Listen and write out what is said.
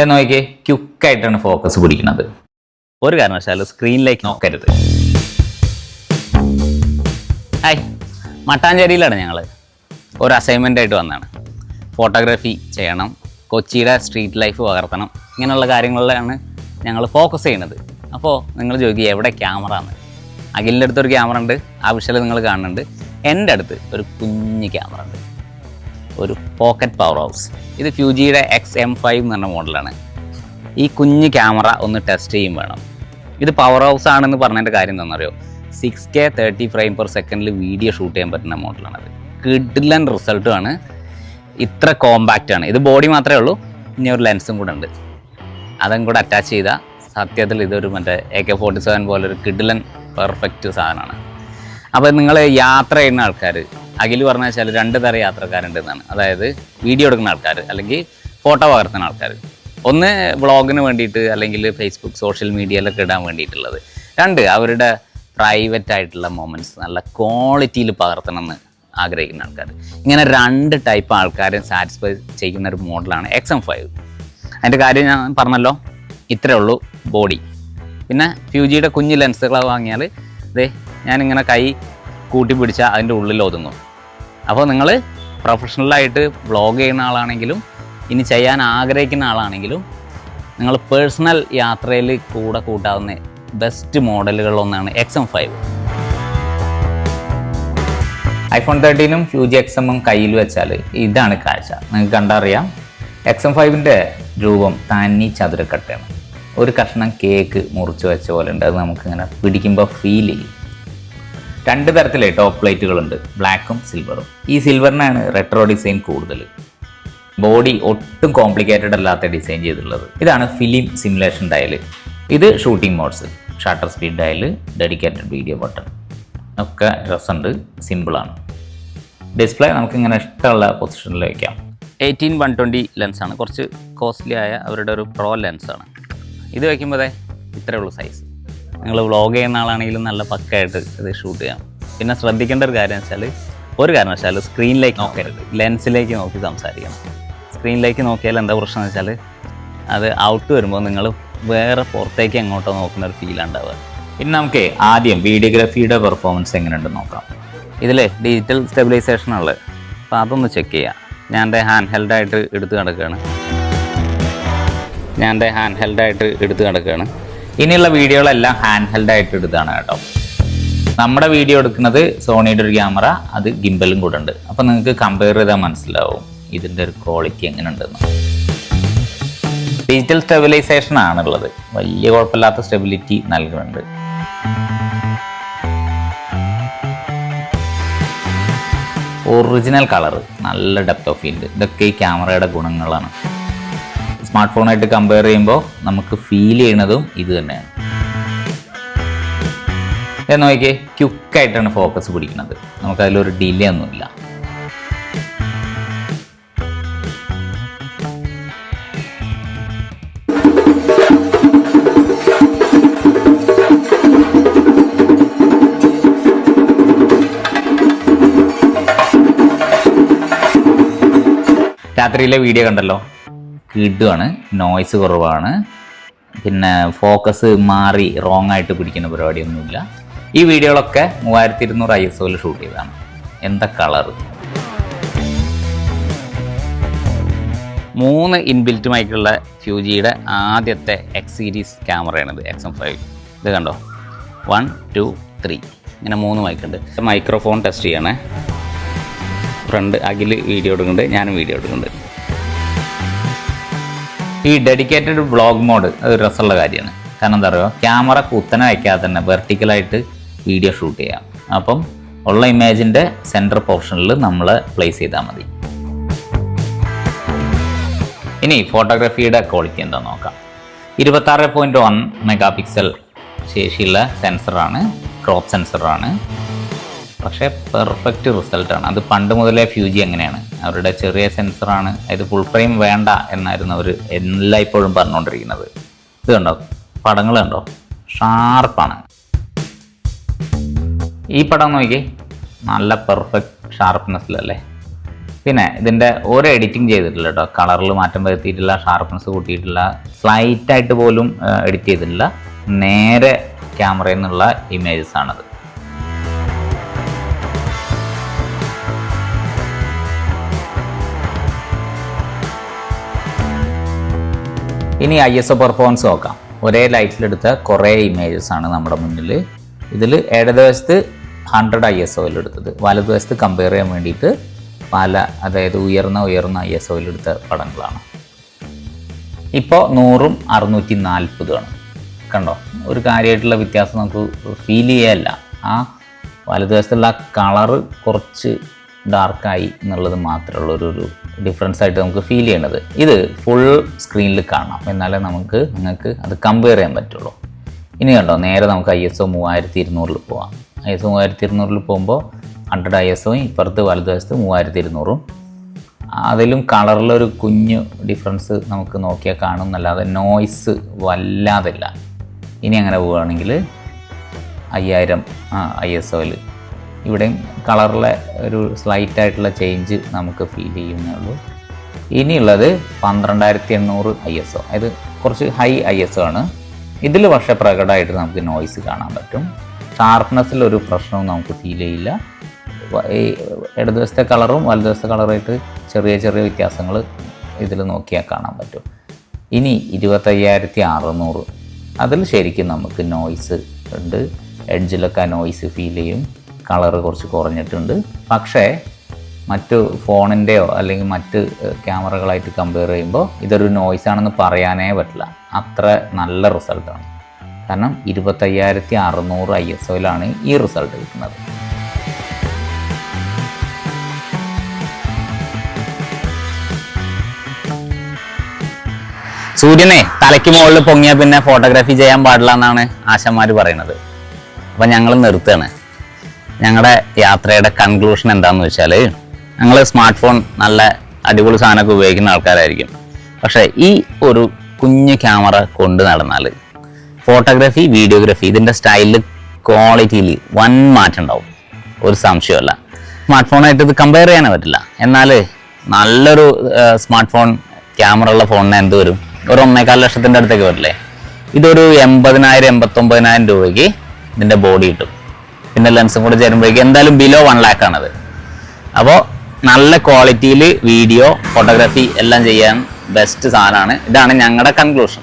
എന്ന് നോക്കിയേ ക്യുക്കായിട്ടാണ് ഫോക്കസ് പിടിക്കുന്നത്. ഒരു കാരണവശാലും സ്ക്രീനിലേക്ക് നോക്കരുത്. ഹായ് മട്ടാഞ്ചേരിയിലാണ് ഞങ്ങൾ ഒരു അസൈൻമെന്റ് ആയിട്ട് വന്നതാണ്. ഫോട്ടോഗ്രാഫി ചെയ്യണം കൊച്ചിയുടെ സ്ട്രീറ്റ് ലൈഫ് പകർത്തണം ഇങ്ങനെയുള്ള കാര്യങ്ങളിലാണ് ഞങ്ങൾ ഫോക്കസ് ചെയ്യുന്നത്. അപ്പോൾ നിങ്ങൾ ചോദിക്കുക എവിടെ ക്യാമറ എന്ന് അഖിലിന്റെ അടുത്തൊരു ക്യാമറ ഉണ്ട് ആ വിഷയം നിങ്ങൾ കാണുന്നുണ്ട്. എന്റെ അടുത്ത് ഒരു കുഞ്ഞ് ക്യാമറ ഉണ്ട്. ഒരു പോക്കറ്റ് പവർ ഹൗസ് ഇത് ഫ്യൂജിയുടെ എക്സ് എം ഫൈവ് എന്ന് പറഞ്ഞ മോഡലാണ് ഈ കുഞ്ഞ് ക്യാമറ ഒന്ന് ടെസ്റ്റ് ചെയ്യും വേണം. ഇത് പവർ ഹൗസ് ആണെന്ന് പറഞ്ഞതിന്റെ കാര്യം എന്താണെന്നറിയോ? Six K thirty frame per സെക്കൻഡിൽ വീഡിയോ ഷൂട്ട് ചെയ്യാൻ പറ്റുന്ന മോഡലാണത് കിഡിലൻ റിസൾട്ടുമാണ് ഇത്ര കോമ്പാക്റ്റ് ആണ്. ഇത് ബോഡി മാത്രമേ ഉള്ളൂ. ഇനി ഒരു ലെൻസും കൂടെ ഉണ്ട്. അതും കൂടെ അറ്റാച്ച് ചെയ്താൽ സത്യത്തിൽ ഇതൊരു മറ്റേ എ കെ ഫോർട്ടി സെവൻ പോലെ ഒരു കിഡിലൻ പെർഫെക്റ്റ് സാധനമാണ്. അപ്പോൾ നിങ്ങൾ യാത്ര ചെയ്യുന്ന ആൾക്കാർ അഖിൽ പറഞ്ഞ വെച്ചാൽ രണ്ട് തര യാത്രക്കാരുണ്ട് എന്നാണ് അതായത് വീഡിയോ എടുക്കുന്ന ആൾക്കാർ അല്ലെങ്കിൽ ഫോട്ടോ പകർത്തുന്ന ആൾക്കാർ ഒന്ന് വ്ളോഗിന് വേണ്ടിയിട്ട് അല്ലെങ്കിൽ ഫേസ്ബുക്ക് സോഷ്യൽ മീഡിയയിലൊക്കെ ഇടാൻ വേണ്ടിയിട്ടുള്ളത്. രണ്ട് അവരുടെ പ്രൈവറ്റ് ആയിട്ടുള്ള മൊമെന്റ്സ് നല്ല ക്വാളിറ്റിയിൽ പകർത്തണമെന്ന് ആഗ്രഹിക്കുന്ന ആൾക്കാർ ഇങ്ങനെ രണ്ട് ടൈപ്പ് ആൾക്കാരെ സാറ്റിസ്ഫൈ ചെയ്യുന്ന ഒരു മോഡലാണ് എക്സ് എം ഫൈവ് അതിന്റെ കാര്യം ഞാൻ പറഞ്ഞല്ലോ ഇത്രേ ഉള്ളൂ ബോഡി പിന്നെ ഫ്യൂജിയുടെ കുഞ്ഞ് ലെൻസുകൾ വാങ്ങിയാൽ ദേ ഞാനിങ്ങനെ കൈ കൂട്ടി പിടിച്ചാൽ അതിന്റെ ഉള്ളിൽ ഒതുങ്ങും. അപ്പോൾ നിങ്ങൾ പ്രൊഫഷണലായിട്ട് വ്ളോഗ് ചെയ്യുന്ന ആളാണെങ്കിലും ഇനി ചെയ്യാൻ ആഗ്രഹിക്കുന്ന ആളാണെങ്കിലും നിങ്ങൾ പേഴ്സണൽ യാത്രയിൽ കൂടെ കൂട്ടാവുന്ന ബെസ്റ്റ് മോഡലുകളൊന്നാണ് എക്സ് എം ഫൈവ് ഐഫോൺ തേർട്ടീനും ഫ്യൂജി എക്സ് എമ്മും കയ്യിൽ വെച്ചാൽ ഇതാണ് കാഴ്ച. നിങ്ങൾക്ക് കണ്ടറിയാം എക്സ് എം ഫൈവിന്റെ രൂപം തന്നി ചതുരക്കട്ടയാണ്. ഒരു കഷ്ണം കേക്ക് മുറിച്ച് വെച്ച പോലെ ഉണ്ട്. അത് നമുക്കിങ്ങനെ പിടിക്കുമ്പോൾ ഫീൽ ചെയ്യും. രണ്ട് തരത്തിലെ ടോപ്പ് പ്ലേറ്റുകളുണ്ട് ബ്ലാക്കും സിൽവറും ഈ സിൽവറിനാണ് റെട്രോ ഡിസൈൻ കൂടുതൽ. ബോഡി ഒട്ടും കോംപ്ലിക്കേറ്റഡ് അല്ലാത്ത ഡിസൈൻ ചെയ്തിട്ടുള്ളത്. ഇതാണ് ഫിലിം സിമുലേഷൻ ഡയൽ ഇത് shooting modes shutter speed dial dedicated video button ഒക്കെ രസമുണ്ട് സിമ്പിളാണ് ഡിസ്പ്ലേ നമുക്ക് നമുക്കിങ്ങനെ ഇഷ്ടമുള്ള പൊസിഷനിൽ വയ്ക്കാം എയ്റ്റീൻ വൺ ട്വന്റി ലെൻസാണ് കുറച്ച് കോസ്റ്റ്ലി ആയ അവരുടെ ഒരു പ്രോ ലെൻസാണ് ഇത് വയ്ക്കുമ്പോഴേ ഇത്രയേ ഉള്ളൂ സൈസ് നിങ്ങൾ വ്ളോഗ് ചെയ്യുന്ന ആളാണെങ്കിലും നല്ല പക്കായിട്ട് ഇത് ഷൂട്ട് ചെയ്യാം. പിന്നെ ശ്രദ്ധിക്കേണ്ട ഒരു കാര്യം വെച്ചാൽ ഒരു കാരണവശാലും സ്ക്രീനിലേക്ക് നോക്കരുത്. ലെൻസിലേക്ക് നോക്കി സംസാരിക്കണം. സ്ക്രീനിലേക്ക് നോക്കിയാൽ എന്താ പ്രശ്നം വെച്ചാൽ അത് ഔട്ട് വരുമ്പോൾ നിങ്ങൾ വേറെ പുറത്തേക്ക് എങ്ങോട്ടോ നോക്കുന്ന ഒരു ഫീൽ ഉണ്ടാവുക. ഇനി നമുക്ക് ആദ്യം വീഡിയോഗ്രാഫിയുടെ പെർഫോമൻസ് എങ്ങനെയുണ്ടെന്ന് നോക്കാം. ഇതിൽ ഡിജിറ്റൽ സ്റ്റെബിലൈസേഷൻ ഉള്ളത്. അപ്പോൾ അതൊന്ന് ചെക്ക് ചെയ്യാം. ഞാൻ എന്റെ ഹാൻഡ് ഹെൽഡായിട്ട് എടുത്ത് കിടക്കുകയാണ് ഞാൻ എന്റെ ഹാൻഡ് ഹെൽഡായിട്ട് എടുത്ത് കിടക്കുകയാണ് ഇനിയുള്ള വീഡിയോകളെല്ലാം ഹാൻഡ് ഹെൽഡ് ആയിട്ട് എടുത്താണ് കേട്ടോ. നമ്മുടെ വീഡിയോ എടുക്കുന്നത് സോണിയുടെ ഒരു ക്യാമറ അത് ഗിംബലും കൂടെ ഉണ്ട്. അപ്പം നിങ്ങൾക്ക് കമ്പയർ ചെയ്താൽ മനസ്സിലാവും ഇതിന്റെ ഒരു ക്വാളിറ്റി എങ്ങനെ ഉണ്ടെന്ന് ഡിജിറ്റൽ സ്റ്റെബിലൈസേഷൻ ആണുള്ളത്. വലിയ കുഴപ്പമില്ലാത്ത സ്റ്റെബിലിറ്റി നൽകുന്നുണ്ട്. ഒറിജിനൽ കളർ നല്ല ഡെപ്ത് ഓഫ് ഫീൽഡ് ഇതൊക്കെ ഈ ക്യാമറയുടെ ഗുണങ്ങളാണ്. സ്മാർട്ട് ഫോണായിട്ട് കമ്പയർ ചെയ്യുമ്പോൾ നമുക്ക് ഫീൽ ചെയ്യണതും ഇത് തന്നെയാണ്. എന്ന് നോക്കിയേ ക്യുക്കായിട്ടാണ് ഫോക്കസ് പിടിക്കുന്നത്. നമുക്കതിലൊരു ഡിലേ ഒന്നുമില്ല. രാത്രിയിലെ വീഡിയോ കണ്ടല്ലോ? കിഡുമാണ് നോയ്സ് കുറവാണ്. പിന്നെ ഫോക്കസ് മാറി റോങ് ആയിട്ട് പിടിക്കുന്ന പരിപാടിയൊന്നുമില്ല. ഈ വീഡിയോകളൊക്കെ മൂവായിരത്തി ഇരുന്നൂറ് ഐ എസ് ഒയിൽ ഷൂട്ട് ചെയ്തതാണ്. എന്താ കളർ മൂന്ന് ഇൻബിൽറ്റ് മൈക്കുള്ള ഫ്യൂജിയുടെ ആദ്യത്തെ എക്സ് സീരീസ് ക്യാമറയാണിത് എക്സ് എം ഫൈവ് ഇത് കണ്ടോ? വൺ ടു ത്രീ ഇങ്ങനെ മൂന്ന് മൈക്കുണ്ട് മൈക്രോഫോൺ ടെസ്റ്റ് ചെയ്യണേ. ഫ്രണ്ട് അഖിൽ വീഡിയോ എടുക്കുന്നുണ്ട് ഞാനും വീഡിയോ എടുക്കുന്നുണ്ട്. ഈ ഡെഡിക്കേറ്റഡ് വ്ളോഗ് മോഡ് അത് രസമുള്ള കാര്യമാണ്. കാരണം എന്താ പറയുക ക്യാമറ കുത്തനെ വയ്ക്കാതെ തന്നെ വെർട്ടിക്കലായിട്ട് വീഡിയോ ഷൂട്ട് ചെയ്യാം. അപ്പം ഉള്ള ഇമേജിന്റെ സെന്റർ പോർഷനിൽ നമ്മൾ പ്ലേസ് ചെയ്താൽ മതി. ഇനി ഫോട്ടോഗ്രാഫിയുടെ ക്വാളിറ്റി എന്താ നോക്കാം. ഇരുപത്താറ് പോയിന്റ് വൺ മെഗാ പിക്സൽ ശേഷിയുള്ള സെൻസറാണ് ക്രോപ്പ് സെൻസറാണ് പക്ഷേ പെർഫെക്റ്റ് റിസൾട്ടാണ്. അത് പണ്ട് മുതലേ ഫ്യൂജി അങ്ങനെയാണ്. അവരുടെ ചെറിയ സെൻസറാണ്. ഇത് ഫുൾ ഫ്രെയിം വേണ്ട എന്നായിരുന്നു അവർ എല്ലായ്പ്പോഴും പറഞ്ഞുകൊണ്ടിരിക്കുന്നത്. ഇത് കണ്ടോ? പടങ്ങൾ കണ്ടോ? ഷാർപ്പാണ്. ഈ പടം നോക്കി നല്ല പെർഫെക്റ്റ് ഷാർപ്പ്നെസ്സിലല്ലേ പിന്നെ ഇതിന്റെ ഓരോ എഡിറ്റിംഗ് ചെയ്തിട്ടില്ല കേട്ടോ. കളറിൽ മാറ്റം വരുത്തിയിട്ടില്ല ഷാർപ്പ്നെസ് കൂട്ടിയിട്ടില്ല സ്ലൈറ്റായിട്ട് പോലും എഡിറ്റ് ചെയ്തിട്ടില്ല. നേരെ ക്യാമറയിൽ നിന്നുള്ള ഇമേജസ് ആണത്. ഇനി ഐ എസ് ഒ പെർഫോമൻസ് നോക്കാം. ഒരേ ലൈറ്റിലെടുത്ത കുറേ ഇമേജസ് ആണ് നമ്മുടെ മുന്നിൽ. ഇതിൽ ഇടതുവശത്ത് ഹൺഡ്രഡ് ഐ എസ് ഒയിൽ എടുത്തത്. വലതുവശത്ത് കമ്പയർ ചെയ്യാൻ വേണ്ടിയിട്ട് പല അതായത് ഉയർന്ന ഉയർന്ന ഐ എസ് ഒയിൽ എടുത്ത പടങ്ങളാണ്. ഇപ്പോൾ നൂറും അറുന്നൂറ്റി നാൽപ്പതുമാണ് കണ്ടോ? ഒരു കാര്യമായിട്ടുള്ള വ്യത്യാസം നമുക്ക് ഫീൽ ചെയ്യല്ല. ആ വലതുവശത്തുള്ള കളറ് കുറച്ച് ഡാർക്കായി എന്നുള്ളത് മാത്രമേ ഉള്ളൂ. ഒരു ഒരു ഡിഫറൻസ് ആയിട്ട് നമുക്ക് ഫീൽ ചെയ്യണത്. ഇത് ഫുൾ സ്ക്രീനിൽ കാണാം. എന്നാലേ നമുക്ക് നിങ്ങൾക്ക് അത് കമ്പയർ ചെയ്യാൻ പറ്റുള്ളൂ. ഇനി കണ്ടോ നേരെ നമുക്ക് ഐ എസ് ഒ മൂവായിരത്തി ഇരുന്നൂറിൽ പോവാം. ഐ എസ് ഒ മൂവായിരത്തി ഇരുന്നൂറിൽ പോകുമ്പോൾ ഹൺഡ്രഡ് ഐ എസ് ഒയും ഇപ്പുറത്ത് വലതുവശത്ത് മൂവായിരത്തി ഇരുന്നൂറും അതിലും കളറിലൊരു കുഞ്ഞു ഡിഫറൻസ് നമുക്ക് നോക്കിയാൽ കാണും. എന്നല്ലാതെ നോയ്സ് വല്ലാതില്ല. ഇനി അങ്ങനെ പോവുകയാണെങ്കിൽ അയ്യായിരം ഐ എസ് ഒയിൽ ഇവിടെയും കളറിലെ ഒരു സ്ലൈറ്റ് ആയിട്ടുള്ള ചേഞ്ച് നമുക്ക് ഫീൽ ചെയ്യുന്നേ ഉള്ളൂ. ഇനിയുള്ളത് പന്ത്രണ്ടായിരത്തി എണ്ണൂറ് ഐ എസ് ഒ അത് കുറച്ച് ഹൈ ഐ എസ് ഒ ആണ്. ഇതിൽ പക്ഷേ പ്രകടമായിട്ട് നമുക്ക് നോയ്സ് കാണാൻ പറ്റും. ഷാർപ്നെസ്സിൽ ഒരു പ്രശ്നവും നമുക്ക് ഫീൽ ചെയ്യില്ല. ഈ ഇടതുവശത്തെ കളറും വലതുവശത്തെ കളറായിട്ട് ചെറിയ ചെറിയ വ്യത്യാസങ്ങൾ ഇതിൽ നോക്കിയാൽ കാണാൻ പറ്റും. ഇനി ഇരുപത്തയ്യായിരത്തി അറുന്നൂറ് അതിൽ ശരിക്കും നമുക്ക് നോയ്സ് ഉണ്ട്. എഡ്ജിലൊക്കെ നോയ്സ് ഫീൽ ചെയ്യും. കളറ് കുറച്ച് കുറഞ്ഞിട്ടുണ്ട്. പക്ഷേ മറ്റു ഫോണിന്റെയോ അല്ലെങ്കിൽ മറ്റ് ക്യാമറകളായിട്ട് കമ്പയർ ചെയ്യുമ്പോൾ ഇതൊരു നോയ്സ് ആണെന്ന് പറയാനേ പറ്റില്ല. അത്ര നല്ല റിസൾട്ടാണ്. കാരണം ഇരുപത്തയ്യായിരത്തി അറുന്നൂറ് ഐ എസ് ഒയിലാണ് ഈ റിസൾട്ട് കിട്ടുന്നത്. സൂര്യനെ തലയ്ക്ക് മുകളിൽ പൊങ്ങിയാൽ പിന്നെ ഫോട്ടോഗ്രാഫി ചെയ്യാൻ പാടില്ല എന്നാണ് ആശാന്മാർ പറയുന്നത്. അപ്പം ഞങ്ങൾ നിർത്തുകയാണ്. ഞങ്ങളുടെ യാത്രയുടെ കൺക്ലൂഷൻ എന്താണെന്ന് വെച്ചാൽ ഞങ്ങൾ സ്മാർട്ട് ഫോൺ നല്ല അടിപൊളി സാധനമൊക്കെ ഉപയോഗിക്കുന്ന ആൾക്കാരായിരിക്കും. പക്ഷേ ഈ ഒരു കുഞ്ഞു ക്യാമറ കൊണ്ട് നടന്നാൽ ഫോട്ടോഗ്രാഫി വീഡിയോഗ്രാഫി ഇതിന്റെ സ്റ്റൈലിൽ ക്വാളിറ്റിയിൽ വൻ മാറ്റം ഉണ്ടാവും. ഒരു സംശയമല്ല. സ്മാർട്ട് ഫോണായിട്ട് ഇത് കമ്പയർ ചെയ്യാനേ പറ്റില്ല. എന്നാൽ നല്ലൊരു സ്മാർട്ട് ഫോൺ ക്യാമറ ഉള്ള ഫോണിന് എന്ത് വരും? ഒരു ഒന്നേകാൽ ലക്ഷത്തിന്റെ അടുത്തേക്ക് വരില്ലേ? ഇതൊരു എൺപതിനായിരം എൺപത്തൊമ്പതിനായിരം രൂപയ്ക്ക് ഇതിന്റെ ബോഡി കിട്ടും. പിന്നെ ലെൻസും കൂടെ ചേരുമ്പോഴേക്കും എന്തായാലും ബിലോ വൺ ലാക്ക് ആണത്. അപ്പോൾ നല്ല ക്വാളിറ്റിയിൽ വീഡിയോ ഫോട്ടോഗ്രാഫി എല്ലാം ചെയ്യാൻ ബെസ്റ്റ് സാധനമാണ്. ഇതാണ് ഞങ്ങളുടെ കൺക്ലൂഷൻ